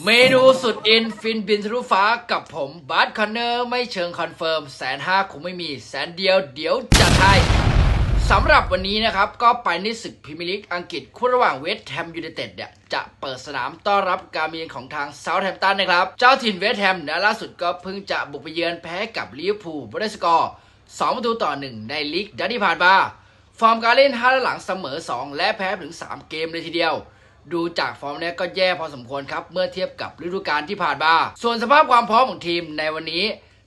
เมนูสุดอินฟินบินทะลุฟ้ากับผมบาร์คอนเนอร์ไม่เชิงคอนเฟิร์มแสนห้าคงไม่มีแสนเดียวเดี๋ยวจัดให้สำหรับวันนี้นะครับ ก็ไปในศึกพรีเมียร์ลีกอังกฤษคู่ระหว่างเวสต์แฮมยูไนเต็ดเนี่ยจะเปิดสนามต้อนรับการมาเยือนของทางเซาท์แฮมป์ตันนะครับ เจ้าถิ่นเวสต์แฮมนะล่าสุดก็เพิ่งจะบุกไปเยือนแพ้กับลิเวอร์พูลบนสกอร์2ประตูต่อ1ในลีกดันที่ผ่านมาฟอร์มการเล่น5และหลังเสมอ 2 และแพ้ถึง 3 เกมเลยทีเดียว ดูจากฟอร์มเนี้ยก็แย่พอสมควรครับเมื่อเทียบกับฤดูกาลที่ผ่านมา ส่วนสภาพความพร้อมของทีมในวันนี้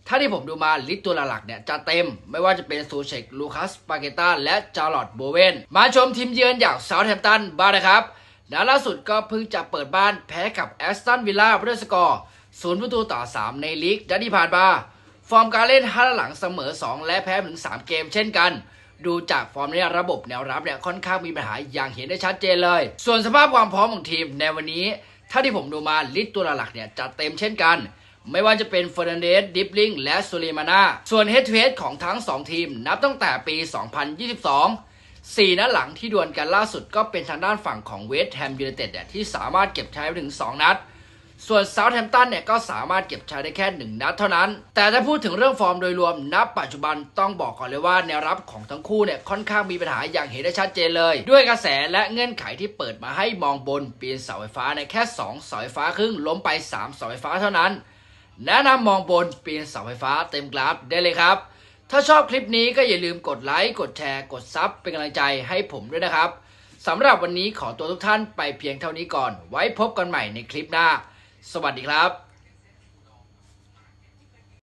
ถ้าที่ผมดูมาลิตตัวหลักเนี่ยจะเต็ม ไม่ว่าจะเป็นซูเชกลูคัสปาเกต้าและจาร์ลอตโบเวนมาชมทีมเยือนอย่างเซาท์แฮมป์ตันบ้างนะครับและล่าสุดก็เพิ่งจะเปิดบ้านแพ้กับแอสตันวิลล่าด้วยสกอร์ศูนย์ประตูต่อ 3 ในลีกดันที่ผ่านมาฟอร์มการเล่น5และหลังเสมอ 2 และแพ้ถึง 3 เกมเช่นกัน ดูจากฟอร์มเนี่ยระบบแนวรับเนี่ยค่อนข้างมีปัญหาอย่างเห็นได้ชัดเจนเลย ส่วนสภาพความพร้อมของทีมในวันนี้ ถ้าที่ผมดูมาลิสต์ตัวหลักเนี่ยจัดเต็มเช่นกัน ไม่ว่าจะเป็นเฟอร์นันเดสดิบลิงและซูเลมานาส่วนเฮดทูเฮดของทั้ง 2 ทีม นับตั้งแต่ปี 2022 4นัดหลังที่ดวลกันล่าสุดก็เป็นทางด้านฝั่งของเวสต์แฮมยูไนเต็ดเนี่ยที่สามารถเก็บใชัยไปถึง 2 นัด ส่วนเซาท์แฮมป์ตันเนี่ยก็สามารถเก็บชัยได้แค่ 1 นัดเท่านั้น แต่ถ้าพูดถึงเรื่องฟอร์มโดยรวมนับปัจจุบันต้องบอกก่อนเลยว่าแนวรับของทั้งคู่เนี่ยค่อนข้างมีปัญหาอย่างเห็นได้ชัดเจนเลย ด้วยกระแสและเงื่อนไขที่เปิดมาให้มองบนปีนเสาไฟฟ้าในแค่2เสาไฟฟ้าครึ่งล้มไป3เสาไฟฟ้าเท่านั้น แนะนำมองบนปีนเสาไฟฟ้าเต็มกราฟได้เลยครับ ถ้าชอบคลิปนี้ก็อย่าลืมกดไลค์กดแชร์กดซับเป็นกำลังใจให้ผมด้วยนะครับสำหรับวันนี้ขอตัวทุกท่านไปเพียงเท่านี้ก่อน ไว้พบกันใหม่ในคลิปหน้า สวัสดีครับ